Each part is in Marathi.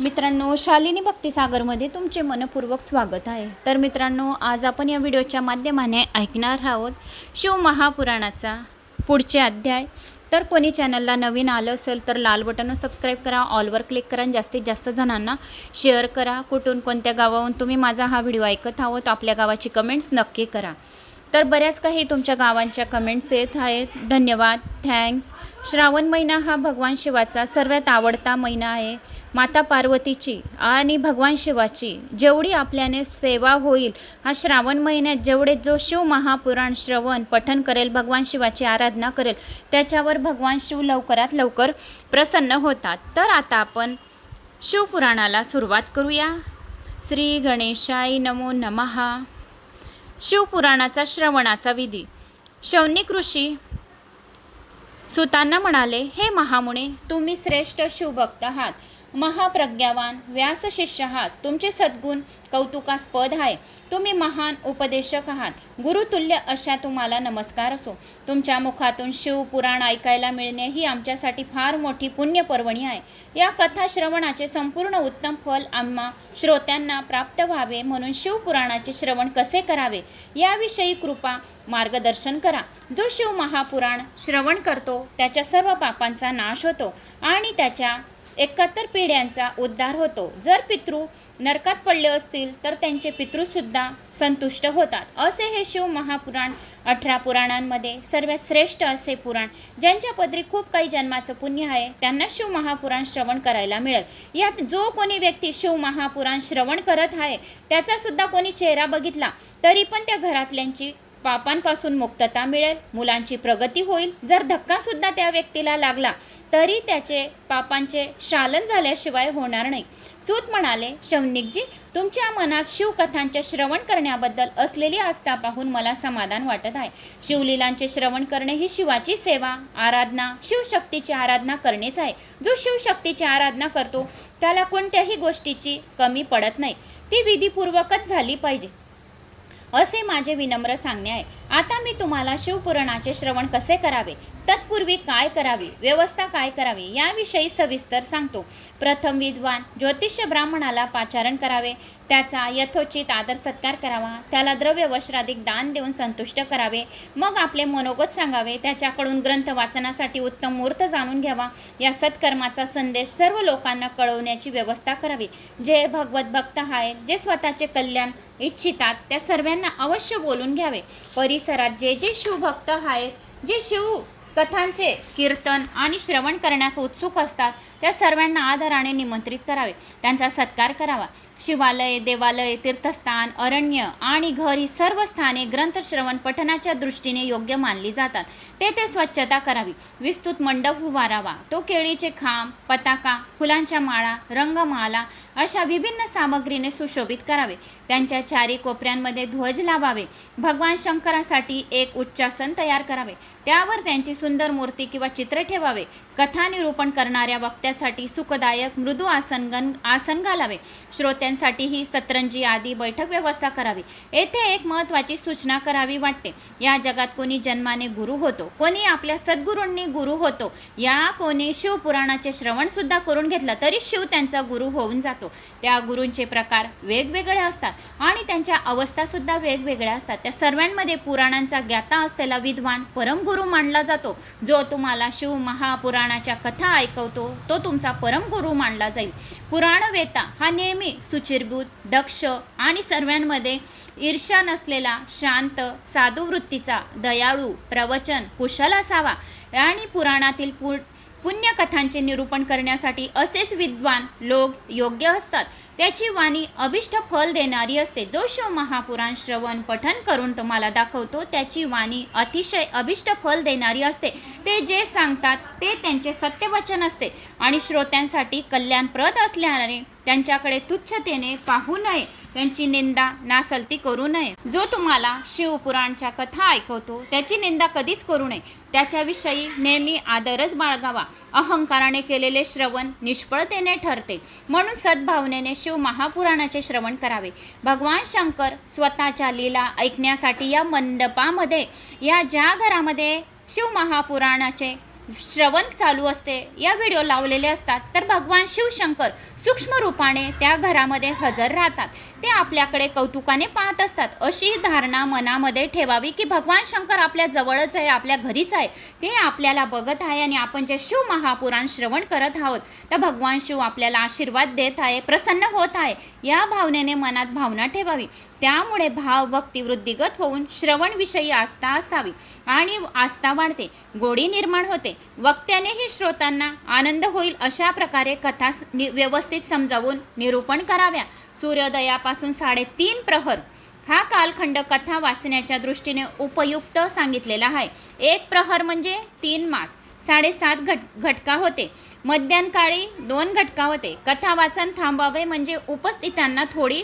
मित्रांनो शालिनी भक्तिसागरमध्ये तुमचे मनपूर्वक स्वागत आहे. तर मित्रांनो आज आपण या व्हिडिओच्या माध्यमाने ऐकणार आहोत शिव महापुराणाचा पुढचे अध्याय. तर कोणी चॅनलला नवीन आलं असेल तर लाल बटनवर सबस्क्राईब करा ऑलवर क्लिक करा आणि जास्तीत जास्त जणांना शेअर करा. कुठून कोणत्या गावाहून तुम्ही माझा हा व्हिडिओ ऐकत आहोत आपल्या गावाची कमेंट्स नक्की करा. तर बऱ्याच काही तुमच्या गावांच्या कमेंट्स येत आहेत. धन्यवाद. थँक्स श्रावण महिना हा भगवान शिवाचा सर्वात आवडता महिना आहे. माता पार्वतीची आणि भगवान शिवाची जेवढी आपल्याने सेवा होईल हा श्रावण महिन्यात जेवढे जो शिव महापुराण श्रवण पठन करेल भगवान शिवाची आराधना करेल त्याच्यावर भगवान शिव लवकरात लवकर प्रसन्न होतात. तर आता आपण शिवपुराणाला सुरुवात करूया. श्री गणेशाय नमो नमहा शिवपुराणाचा श्रवणाचा विधी. शौनिक ऋषी सुतांना म्हणाले हे महामुने तुम्ही श्रेष्ठ शिवभक्त आहात. महाप्रज्ञावान व्यास शिष्य आहात तुमचे सद्गुण कौतुकास्पद आहे. तुम्ही महान उपदेशक आहात. गुरुतुल्य अशा तुम्हाला नमस्कार असो. तुमच्या मुखातून शिवपुराण ऐकायला मिळणे ही आमच्यासाठी फार मोठी पुण्यपर्वणी आहे. या कथा श्रवणाचे संपूर्ण उत्तम फल आम्हा श्रोत्यांना प्राप्त व्हावे म्हणून शिवपुराणाचे श्रवण कसे करावे? याविषयी कृपा मार्गदर्शन करा. जो शिव महापुराण श्रवण करतो त्याच्या सर्व पापांचा नाश होतो आणि त्याच्या एकाहत्तर पिढ्यांचा उद्धार होतो. जर पितृ नरकात पडले असतील तर त्यांचे पितृसुद्धा संतुष्ट होतात. असे हे शिव महापुराण अठरा पुराणांमध्ये सर्वात श्रेष्ठ असे पुराण ज्यांच्या पदरी खूप काही जन्माचं पुण्य आहे त्यांना शिव महापुराण श्रवण करायला मिळेल. यात जो कोणी व्यक्ती शिव महापुराण श्रवण करत आहे त्याचासुद्धा कोणी चेहरा बघितला तरी पण त्या घरातल्यांची पापांपासून मुक्तता मिळेल मुलांची प्रगती होईल. जर धक्कासुद्धा त्या व्यक्तीला लागला तरी त्याचे पापांचे शालन झाल्याशिवाय होणार नाही. सूत म्हणाले शौनिकजी तुमच्या मनात शिवकथांचे श्रवण करण्याबद्दल असलेली आस्था पाहून मला समाधान वाटत आहे. शिवलीलांचे श्रवण करणे ही शिवाची सेवा आराधना शिवशक्तीची आराधना करणेच आहे. जो शिवशक्तीची आराधना करतो त्याला कोणत्याही गोष्टीची कमी पडत नाही. ती विधीपूर्वकच झाली पाहिजे. असे माझे विनम्र सांगणे आहे. आता मी तुम्हाला शिवपुराणाचे श्रवण कसे करावे? तत्पूर्वी काय करावे? व्यवस्था काय करावी? याविषयी सविस्तर सांगतो. प्रथम विद्वान ज्योतिष ब्राह्मणाला पाचारण करावे. त्याचा यथोचित आदर सत्कार करावा. त्याला द्रव्य वस्त्राधिक दान देऊन संतुष्ट करावे. मग आपले मनोगत सांगावे. त्याच्याकडून ग्रंथ वाचनासाठी उत्तम मुहूर्त जाणून घ्यावा. या सत्कर्माचा संदेश सर्व लोकांना कळवण्याची व्यवस्था करावी. जे भगवत भक्त आहेत जे स्वतःचे कल्याण इच्छितात त्या सर्वांना अवश्य बोलून घ्यावे. परिसरात जे जे शिवभक्त आहेत जे शिव कथांचे कीर्तन आणि श्रवण करण्यास उत्सुक असतात. त्या सर्वांना आदराने निमंत्रित करावे. त्यांचा सत्कार करावा. शिवालय देवालय तीर्थस्थान अरण्य आणि घर ही सर्व स्थाने ग्रंथश्रवण पठनाच्या दृष्टीने योग्य मानली जातात. तेथे स्वच्छता करावी. विस्तृत मंडप उभारावा. तो केळीचे खांब पताका फुलांच्या माळा रंगमाला अशा विभिन्न सामग्रीने सुशोभित करावे. त्यांच्या चारी कोपऱ्यांमध्ये ध्वज लावावे. भगवान शंकरासाठी एक उच्चासन तयार करावे. त्यावर त्यांची सुंदर मूर्ती किंवा चित्र ठेवावे. कथा निरूपण करणाऱ्या वक्त्यासाठी सुखदायक मृदू आसन गण आसन घालावे. श्रोत्यांसाठीही सतरंजी आदी बैठक व्यवस्था करावी. येथे एक महत्त्वाची सूचना करावी वाटते. या जगात कोणी जन्माने गुरु होतो कोणी आपल्या सद्गुरूंनी गुरु होतो या कोणी शिवपुराणाचे श्रवण सुद्धा करून घेतलं तरी शिव त्यांचा गुरु होऊन जातो. त्या गुरूंचे प्रकार वेगवेगळे असतात आणि त्यांच्या अवस्थासुद्धा वेगवेगळ्या असतात. त्या सर्वांमध्ये पुराणांचा ज्ञाता असलेला विद्वान परमगुरू मानला जातो. जो तुम्हाला शिव महापुराणाच्या कथा ऐकवतो तो तो तुमचा परमगुरू मानला जाईल. पुराणवेता हा नेहमी सुचिरभूत दक्ष आणि सर्वांमध्ये ईर्ष्या नसलेला शांत साधुवृत्तीचा दयाळू प्रवचन कुशल असावा आणि पुराणातील पु पुण्यकथांचे निरूपण करण्यासाठी असेच विद्वान लोक योग्य असतात. त्याची वाणी अभिष्ट फल देणारी असते. जो शिव महापुराण श्रवण पठन करून तुम्हाला दाखवतो त्याची वाणी अतिशय अभिष्ट फल देणारी असते. ते जे सांगतात ते त्यांचे सत्यवचन असते. आणि श्रोत्यांसाठी कल्याणप्रद असल्याने त्यांच्याकडे तुच्छतेने पाहू नये. त्यांची निंदा नासलती करू नये. जो तुम्हाला शिवपुराणच्या कथा ऐकवतो त्याची निंदा कधीच करू नये. त्याच्याविषयी नेहमी आदरच बाळगावा. अहंकाराने केलेले श्रवण निष्फळतेने ठरते. म्हणून सद्भावनेने शिव महापुराणाचे श्रवण करावे. भगवान शंकर स्वतःच्या लीला ऐकण्यासाठी या मंडपामध्ये या ज्या घरामध्ये शिव महापुराणाचे श्रवण चालू असते या व्हिडिओ लावलेले असतात तर भगवान शिवशंकर सूक्ष्म रूपाने त्या घरामध्ये हजर राहतात. ते आपल्याकडे कौतुकाने पाहत असतात. अशी धारणा मनामध्ये ठेवावी की भगवान शंकर आपल्या जवळच आहे आपल्या घरीच आहे. ते आपल्याला बघत आहे आणि आपण जे शिव महापुराण श्रवण करत आहोत तर भगवान शिव आपल्याला आशीर्वाद देत आहे प्रसन्न होत आहे. या भावनेने मनात भावना ठेवावी. त्यामुळे भाव भक्ती वृद्धिगत होऊन श्रवणविषयी आस्था असावी आणि आस्था वाढते. गोडी निर्माण होते. वक्त्यानेही श्रोतांना आनंद होईल अशा प्रकारे कथा व्यवस्थित व्यवस्थित समजावून निरूपण कराव्या. सूर्योदयापासून साडेतीन प्रहर. हा कालखंड कथा वाचण्याच्या दृष्टीने उपयुक्त सांगितलेला आहे. एक प्रहर म्हणजे तीन मास. साडेसात घट घटका होते. मध्यान्काळी दोन घटका होते. कथा वाचन थांबावे म्हणजे उपस्थितांना थोडी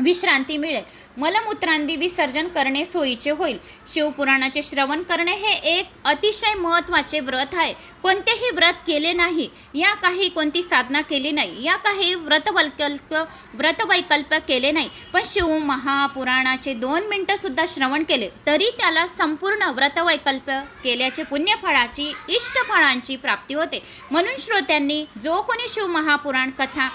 विश्रांती मिळेल. मलमूत्रांदी विसर्जन करणे सोयीचे होईल. शिवपुराणाचे श्रवण करणे हे एक अतिशय महत्त्वाचे व्रत आहे. कोणतेही व्रत केले नाही. या काही कोणती साधना केली नाही. या काही व्रतवैकल्प व्रतवैकल्प केले नाही. पण शिव महापुराणाचे दोन मिनटंसुद्धा श्रवण केले तरी त्याला संपूर्ण व्रतवैकल्प केल्याचे पुण्यफळाची इष्टफळांची प्राप्ती होते. म्हणून श्रोत्यांनी जो कोणी शिव महापुराण कथा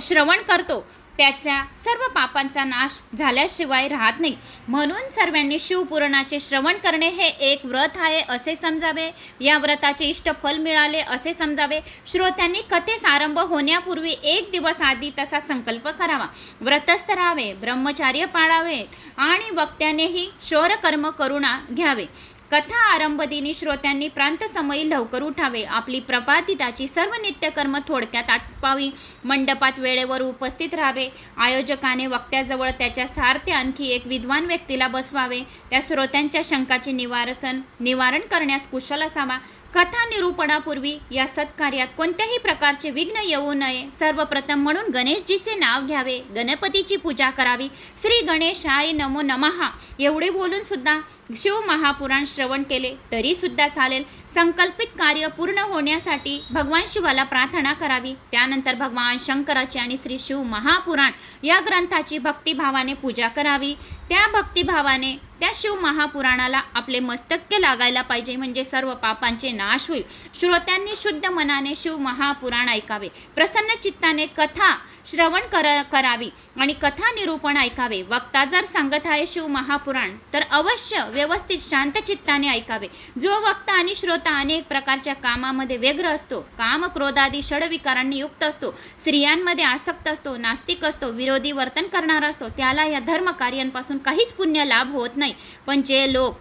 श्रवण करतो त्याच्या सर्व पापांचा नाश झाल्याशिवाय राहत नाही. म्हणून सर्वांनी शिवपुराणाचे श्रवण करणे हे एक व्रत आहे असे समजावे. या व्रताचे इष्टफल मिळाले असे समजावे. श्रोत्यांनी कथेस आरंभ होण्यापूर्वी एक दिवस आधी तसा संकल्प करावा. व्रतस्थ राहावे ब्रह्मचार्य पाळावे आणि वक्त्यानेही शौरकर्म करुणा घ्यावे. कथा आरंभदिनी श्रोत्यांनी प्रांतसमयी लवकर उठावे. आपली प्रपातिताची सर्व नित्यकर्म थोडक्यात आटपावी. मंडपात वेळेवर उपस्थित राहावे. आयोजकाने वक्त्याजवळ त्याच्या सारथे आणखी एक विद्वान व्यक्तीला बसवावे. त्या श्रोत्यांच्या शंकाचे निवारसन निवारण करण्यास कुशल असावा. कथा निरूपणापूर्वी या सत्कार्यात कोणत्याही प्रकारचे विघ्न येऊ नये. सर्वप्रथम म्हणून गणेशजीचे नाव घ्यावे. गणपतीची पूजा करावी. श्री गणेशाय नमो नमहा एवढे बोलून सुद्धा शिव महापुराण श्रवण केले. तरी सुद्धा चालेल. संकल्पित कार्य पूर्ण होण्यासाठी भगवान शिवाला प्रार्थना करावी. त्यानंतर भगवान शंकराची आणि श्री शिव महापुराण या ग्रंथाची भक्तिभावाने पूजा करावी. त्या भक्तिभावाने त्या शिव महापुराणाला आपले मस्तक्य लागायला पाहिजे म्हणजे सर्व पापांचे नाश होईल. श्रोत्यांनी शुद्ध मनाने शिव महापुराण ऐकावे. प्रसन्न चित्ताने कथा श्रवण कर करावी आणि कथा निरूपण ऐकावे. वक्ता जर सांगत आहे शिव महापुराण तर अवश्य व्यवस्थित शांत चित्ताने ऐकावे. जो वक्ता आणि श्रोता अनेक प्रकारच्या कामामध्ये व्यग्र असतो काम क्रोधादी षडविकारांनी युक्त असतो स्त्रियांमध्ये आसक्त असतो नास्तिक असतो विरोधी वर्तन करणारा असतो त्याला या धर्म कार्यांपासून काहीच पुण्य लाभ होत नाही. पण जे लोक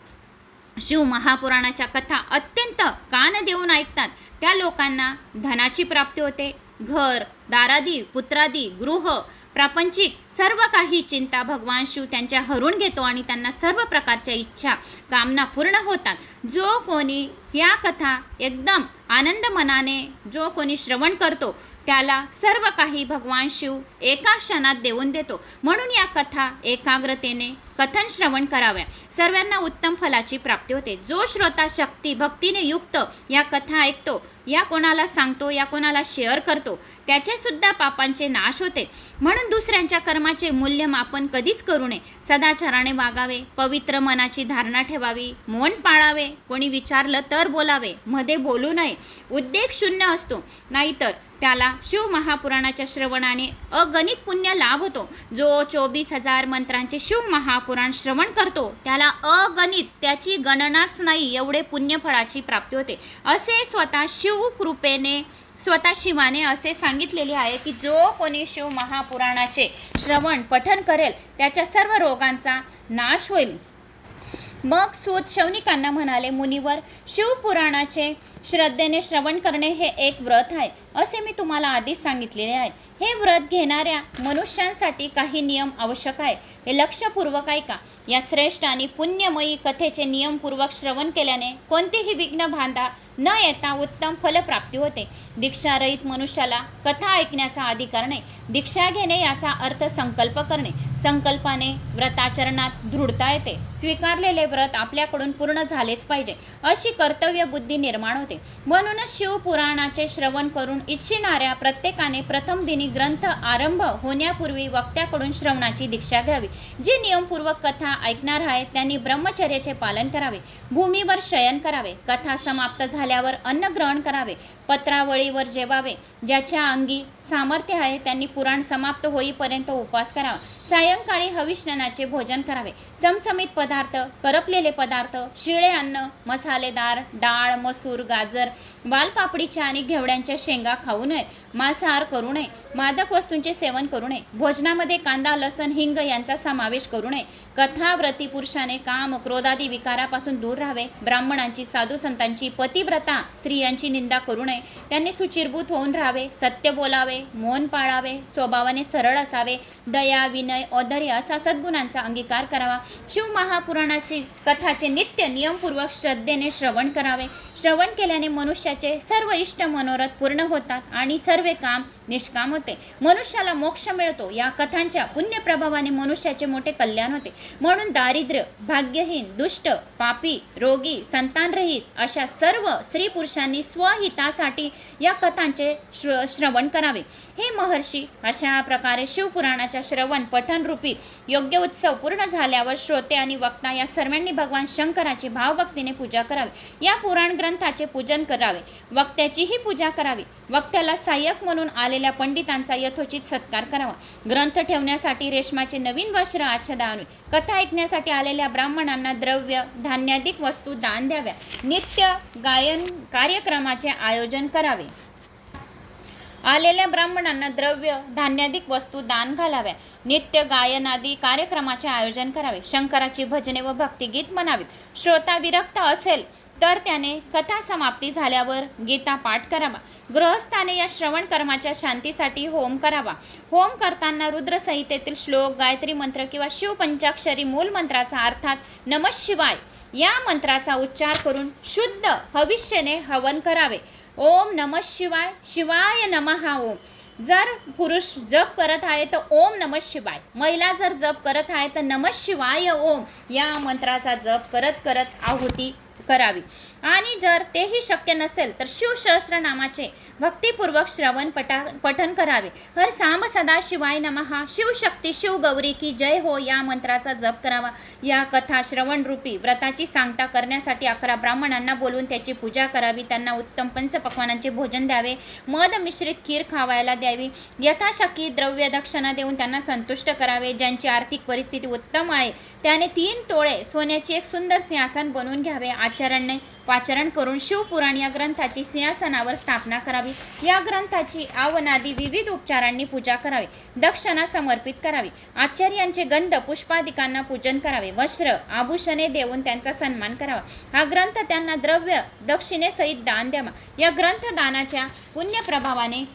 शिव महापुराणाच्या कथा अत्यंत कान देऊन ऐकतात त्या लोकांना धनाची प्राप्ती होते घर दारादी पुत्रादी गृह प्रापंचिक सर्व काही चिंता भगवान शिव त्यांच्या हरून घेतो आणि त्यांना सर्व प्रकारच्या इच्छा कामना पूर्ण होतात. जो कोणी या कथा एकदम आनंद मनाने जो कोणी श्रवण करतो त्याला सर्व काही भगवान शिव एका क्षणात देऊन देतो. म्हणून या कथा एकाग्रतेने कथन श्रवण कराव्या. सर्वांना उत्तम फलाची प्राप्ती होते. जो श्रोता शक्ती भक्तीने युक्त या कथा ऐकतो या कोणाला सांगतो या कोणाला शेअर करतो त्याचेसुद्धा पापांचे नाश होते. म्हणून दुसऱ्यांच्या कर्माचे मूल्यमापन कधीच करू नये. सदाचाराने वागावे पवित्र मनाची धारणा ठेवावी मौन पाळावे कोणी विचारलं तर बोलावे मध्ये बोलू नये. उद्देग शून्य असतो. नाहीतर त्याला शिव महापुराणाच्या श्रवणाने अगणित पुण्य लाभ होतो. जो चोवीस हजार मंत्रांचे शिव महापुराण श्रवण करतो त्याला अगणित त्याची गणनाच नाही एवढे पुण्यफळाची प्राप्ती होते. असे स्वतः शिव कृपेने स्वतः शिवाने असे सांगितलेले आहे की जो कोणी शिव महापुराणाचे श्रवण पठन करेल त्याच्या सर्व रोगांचा नाश होईल. मग सूत शौनिकांना म्हणाले मुनीवर शिवपुराणाचे श्रद्धेने श्रवण करणे हे एक व्रत आहे असे मी तुम्हाला आधीच सांगितलेले आहे. हे व्रत घेणाऱ्या मनुष्यांसाठी काही नियम आवश्यक आहे. हे लक्षपूर्वक ऐका. या श्रेष्ठ आणि पुण्यमयी कथेचे नियमपूर्वक श्रवण केल्याने कोणतेही विघ्न बांधा न येता उत्तम फलप्राप्ती होते. दीक्षारहित मनुष्याला कथा ऐकण्याचा अधिकार नाही. दीक्षा घेणे याचा अर्थ संकल्प करणे. संकल्पाने व्रताचरणात दृढता येते. स्वीकारलेले व्रत आपल्याकडून पूर्ण झालेच पाहिजे अशी कर्तव्य बुद्धी निर्माण होते. म्हणूनच शिवपुराणाचे श्रवण करून इच्छिणाऱ्या प्रत्येकाने प्रथम दिनी ग्रंथ आरंभ होण्यापूर्वी वक्त्याकडून श्रवणाची दीक्षा घ्यावी. जी नियमपूर्वक कथा ऐकणार आहे त्यांनी ब्रह्मचर्याचे पालन करावे भूमीवर शयन करावे कथा समाप्त झाल्यावर अन्न ग्रहण करावे पत्रावळीवर जेवावे ज्याच्या अंगी सामर्थ्य आहे त्यांनी पुराण समाप्त होईपर्यंत उपवास करावा. सायंकाळी हविष्णनाचे भोजन करावे. चमचमीत पदार्थ करपलेले पदार्थ शिळे अन्न मसालेदार डाळ मसूर गाजर वालपापडीच्या आणि घेवड्यांच्या शेंगा खाऊ नये मांसाहार करू नये मादक वस्तूंचे सेवन करू नये भोजनामध्ये कांदा लसण हिंग यांचा समावेश करू नये. कथा व्रती पुरुषाने काम क्रोधादी विकारापासून दूर राहावे. ब्राह्मणांची साधू संतांची पतिव्रता स्त्रियांची निंदा करू नये. त्यांनी सुचिरभूत होऊन राहावे सत्य बोलावे मौन पाळावे स्वभावाने सरळ असावे. दया विनय औदर्य असा सद्गुणांचा अंगीकार करावा. शिव महापुराणाची कथाचे नित्य नियमपूर्वक श्रद्धेने श्रवण करावे. श्रवण केल्याने मनुष्याचे सर्व इष्ट मनोरथ पूर्ण होतात आणि सर्व काम निष्काम होते. मनुष्याला मोक्ष मिळतो. या कथांच्या पुण्यप्रभावाने मनुष्याचे मोठे कल्याण होते. म्हणून दारिद्र्य भाग्यहीन दुष्ट पापी रोगी संतानरहित अशा सर्व स्त्री पुरुषांनी स्वहितासाठी या कथांचे श्र श्रवण करावे. हे महर्षी अशा प्रकारे शिवपुराणाच्या श्रवण पठनरूपी योग्य उत्सव पूर्ण झाल्यावर श्रोते आणि वक्ता या सर्वांनी भगवान शंकराची भावभक्तीने पूजा करावी. या पुराण ग्रंथाचे पूजन करावे. वक्त्याचीही पूजा करावी. वक्त्याला सहाय्यक म्हणून आलेल्या पंडितांचा यथोचित सत्कार करावा. ग्रंथ ठेवण्यासाठी रेशमाचे नवीन वस्त्र आच्छादावे कथा ऐकण्यासाठी आलेल्या ब्राह्मणांना द्रव्य धान्याधिक वस्तू दान द्याव्या. नित्य गायन कार्यक्रमाचे आयोजन करावे. आलेल्या ब्राह्मणांना द्रव्य धान्याधिक वस्तू दान घालाव्या. नित्य गायनादी कार्यक्रमाचे आयोजन करावे. शंकराची भजने व भक्तिगीत म्हणावीत. श्रोता विरक्त असेल तर त्याने कथा समाप्ती झाल्यावर गीता पाठ करावा. गृहस्थाने या श्रवण कर्माच्या शांतीसाठी होम करावा. होम करताना रुद्रसंहितेतील श्लोक गायत्री मंत्र किंवा शिवपंचाक्षरी मूल मंत्राचा अर्थात नमः शिवाय या मंत्राचा उच्चार करून शुद्ध भविष्यने हवन करावे. ओम नमः शिवाय शिवाय नमः ओम. जर पुरुष जप करत आहे तर ओम नमः शिवाय. महिला जर जप करत आहे तर नमः शिवाय ओम. या मंत्राचा जप करत करत आहुती करावी. आणि जर तेही शक्य नसेल तर शिवसहस्र नामाचे भक्तिपूर्वक श्रवण पटा पठन करावे. हर सांब सदा शिवाय नमहा शिवशक्ती शिव गौरी की जय हो या मंत्राचा जप करावा. या कथा श्रवण रूपी व्रताची सांगता करण्यासाठी अकरा ब्राह्मणांना बोलवून त्याची पूजा करावी. त्यांना उत्तम पंचपक्वानांचे भोजन द्यावे. मध मिश्रित खीर खावायला द्यावी. यथाशक्ती द्रव्य दक्षिणा देऊन त्यांना संतुष्ट करावे. ज्यांची आर्थिक परिस्थिती उत्तम आहे त्याने तीन तोळे सोन्याचे एक सुंदर सिंहासन बनवून घ्यावे. आचरणे पाचरण करून शिवपुराण या ग्रंथाची सिंहासनावर स्थापना करावी. या ग्रंथाची आवनादी विविध उपचारांनी पूजा करावी दक्षिणा समर्पित करावी. आचार्यांचे गंध पुष्पादिकांना पूजन करावे. वस्त्र आभूषणे देऊन त्यांचा सन्मान करावा. हा ग्रंथ त्यांना द्रव्य दक्षिणेसहित दान द्यावा. या ग्रंथदानाच्या पुण्यप्रभावाने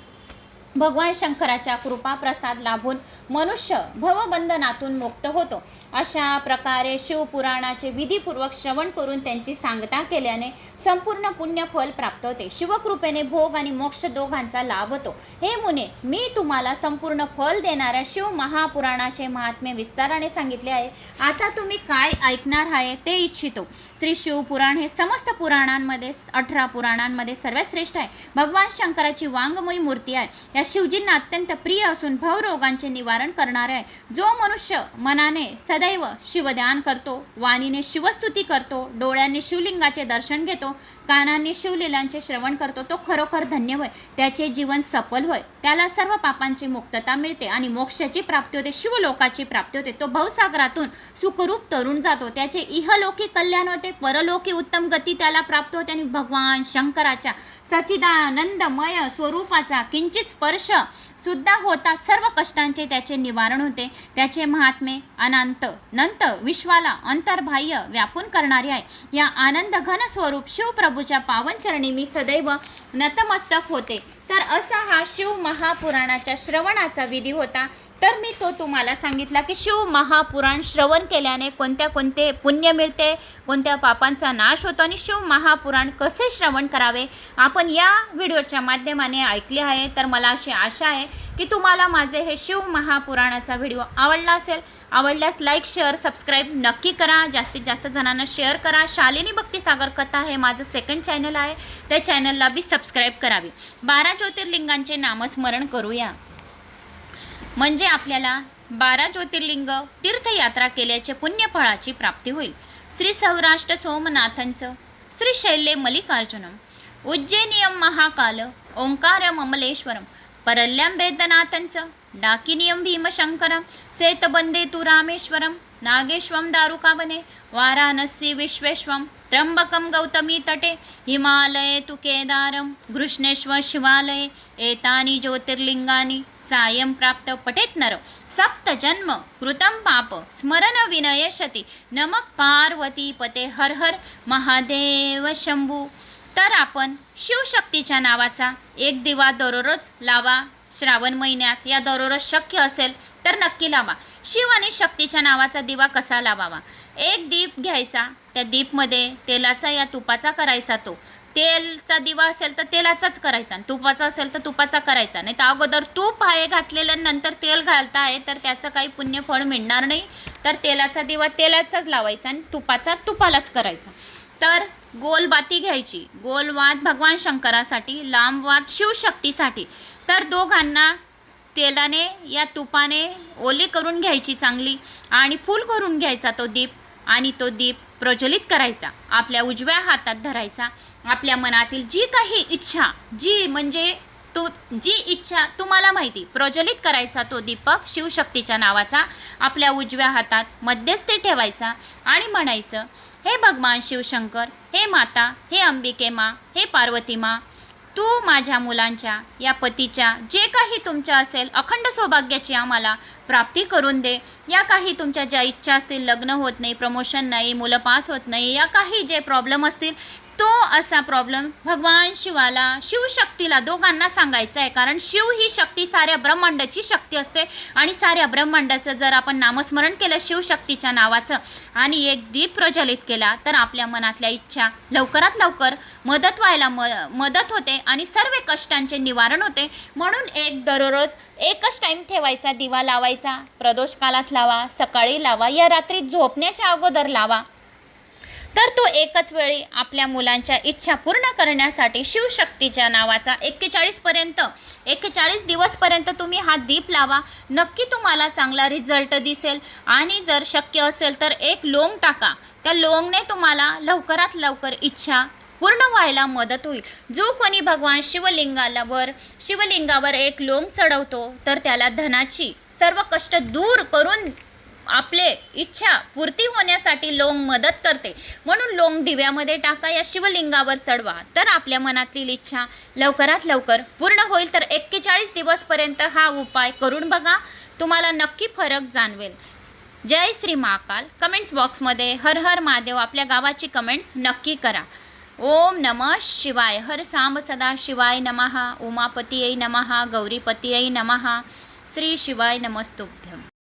भगवान शंकराच्या कृपा प्रसाद लाभून मनुष्य भवबंधनातून मुक्त होतो. अशा प्रकारे शिवपुराणाचे विधीपूर्वक श्रवण करून त्यांची सांगता केल्याने संपूर्ण पुण्य फल प्राप्त होते. शिवकृपेने भोग आणि मोक्ष दोघांचा लाभ होतो. हे मुने मी तुम्हाला संपूर्ण फल देणाऱ्या शिव महापुराणाचे महात्म्य विस्ताराने सांगितले आहे. आता तुम्ही काय ऐकणार आहे ते इच्छितो. श्री शिवपुराण हे समस्त पुराणांमध्ये अठरा पुराणांमध्ये सर्वात श्रेष्ठ आहे. भगवान शंकराची वाङ्मयी मूर्ती आहे. या शिवजींना अत्यंत प्रिय असून भवरोगांचे निवारण करणारे आहे. जो मनुष्य मनाने सदैव शिवध्यान करतो वाणीने शिवस्तुती करतो डोळ्यांनी शिवलिंगाचे दर्शन घेतो कानांनी शिवलीलांचे श्रवण करतो तो खरोखर धन्य होय. त्याचे जीवन सफल होय. त्याला सर्व पापांची मुक्तता मिळते आणि मोक्षाची प्राप्ती होते शिवलोकाची प्राप्ती होते. तो भवसागरातून सुखरूप तरुण जातो. त्याचे इहलोकी कल्याण होते परलोकी उत्तम गती त्याला प्राप्त होते आणि भगवान शंकराच्या सचिदानंदमय स्वरूपाचा किंचित स्पर्श सुद्धा होता सर्व कष्टांचे त्याचे निवारण होते. त्याचे महात्मे अनंत नंत विश्वाला अंतर्बाह्य व्यापून करणारे आहे. या आनंद घन स्वरूप शिवप्रभूच्या पावनचरणी मी सदैव नतमस्तक होते. तर असा हा शिव महापुराणाच्या श्रवणाचा विधी होता. तर मी तो तुम्हाला सांगितला की शिव महापुराण श्रवण केल्याने कोणत्या कोणते पुण्य मिळते कोणत्या पापांचा नाश होतो आणि शिव महापुराण कसे श्रवण करावे आपण या व्हिडिओच्या माध्यमाने ऐकले आहे. तर मला अशी आशा आहे की तुम्हाला माझे हे शिव महापुराणाचा व्हिडिओ आवडला असेल. आवडल्यास लाईक शेअर सबस्क्राईब नक्की करा. जास्तीत जास्त जणांना शेअर करा. शालिनी भक्तीसागर कथा हे माझं सेकंड चॅनल आहे. त्या चॅनलला बी सबस्क्राईब करावी. बारा ज्योतिर्लिंगांचे नामस्मरण करूया. म्हणजे आपल्याला बारा ज्योतिर्लिंग तीर्थयात्रा केल्याचे पुण्यफळाची प्राप्ती होईल. श्री सौराष्ट्र सोमनाथांचं श्री शैल्य मल्लिकार्जुनम उज्जैनियम महाकाल ओंकार ममलेश्वरम परल्यांबेदनाथांचं डाकिनियम भीमशंकरम सेतबंदे तु रामेश्वरम नागेश्वम दारुकावने वाराणसी विश्वेश्वम त्र्यंबकम गौतमी तटे हिमालये तु केदारम घृष्णेश्वर शिवालये एतानि ज्योतिर्लिंगानी सायं प्राप्त पठेत नर। सप्त जन्म कृतं पाप स्मरण विनयशती नमक पार्वती पते हर हर महादेव शंभू। तर आपण शिवशक्तीच्या नावाचा एक दिवा दररोज लावा श्रावण महिन्यात या दररोज शक्य असेल तर नक्की लावा। शिव आणि शक्तीच्या नावाचा दिवा कसा लावावा? एक दीप घ्यायचा त्या दीपमध्ये तेलाचा या तुपाचा करायचा तो. तेलचा दिवा असेल तर तेलाचाच करायचा आणि तुपाचा असेल तर तुपाचा करायचा. नाही तर अगोदर तूप आहे घातलेलं नंतर तेल घालता आहे तर त्याचं काही पुण्यफळ मिळणार नाही. तर तेलाचा दिवा तेलाचाच लावायचा आणि तुपाचा तुपालाच करायचा. तर गोलबाती घ्यायची. गोलवाद भगवान शंकरासाठी लांबवाद शिवशक्तीसाठी. तर दोघांना तेलाने या तुपाने ओली करून घ्यायची चांगली आणि फूल करून घ्यायचा तो दीप आणि तो दीप प्रज्वलित करायचा आपल्या उजव्या हातात धरायचा आपल्या मनातील जी काही इच्छा जी म्हणजे तो जी इच्छा तुम्हाला माहिती प्रज्वलित करायचा तो दीपक शिवशक्तीच्या नावाचा आपल्या उजव्या हातात मध्यस्थी ठेवायचा आणि म्हणायचं हे भगवान शिवशंकर हे माता हे अंबिके मा हे पार्वती मा तू माझ्या मुलांच्या या पतीच्या जे काही तुमच्या असेल अखंड सौभाग्याची आम्हाला प्राप्ती करून दे. या काही तुमच्या ज्या इच्छा असतील लग्न होत नाही प्रमोशन नाही मुलं पास होत नाही या काही जे प्रॉब्लेम असतील तो असा प्रॉब्लेम भगवान शिवाला शिवशक्तीला दोघांना सांगायचा आहे. कारण शिव ही शक्ती साऱ्या ब्रह्मांडाची शक्ती असते. आणि साऱ्या ब्रह्मांडाचं जर आपण नामस्मरण केलं शिवशक्तीच्या नावाचं आणि एक दीप प्रज्वलित केला तर आपल्या मनातल्या इच्छा लवकरात लवकर मदत व्हायला म मदत होते आणि सर्व कष्टांचे निवारण होते. म्हणून एक दररोज एकच टाईम ठेवायचा दिवा लावायचा प्रदोष कालात लावा सकाळी लावा या रात्री झोपण्याच्या अगोदर लावा. तर तो एकच वेळी आपल्या मुलांच्या इच्छा पूर्ण करण्यासाठी शिवशक्तीच्या नावाचा एक्केचाळीसपर्यंत एक्केचाळीस दिवसपर्यंत तुम्ही हा दीप लावा. नक्की तुम्हाला चांगला रिझल्ट दिसेल. आणि जर शक्य असेल तर एक लोंग टाका. त्या लोंगने तुम्हाला लवकरात लवकर इच्छा पूर्ण व्हायला मदत होईल. जो कोणी भगवान शिवलिंगावर शिवलिंगावर एक लोंग चढवतो तर त्याला धनाची सर्व कष्ट दूर करून आपले इच्छा पूर्ती होण्यासाठी लोंग मदत करते. म्हणून लोंग दिव्यामध्ये टाका या शिवलिंगावर चढवा. तर आपल्या मनातील इच्छा लवकरात लवकर पूर्ण होईल. तर एक्केचाळीस दिवसपर्यंत हा उपाय करून बघा. तुम्हाला नक्की फरक जाणवेल. जय श्री महाकाल. कमेंट्स बॉक्समध्ये हर हर महादेव आपल्या गावाची कमेंट्स नक्की करा. ओम नमः शिवाय. हर सांब सदा शिवाय नमहा उमापतीयै नमः गौरीपतीयै नमः. श्री शिवाय नमस्तुभ्यम.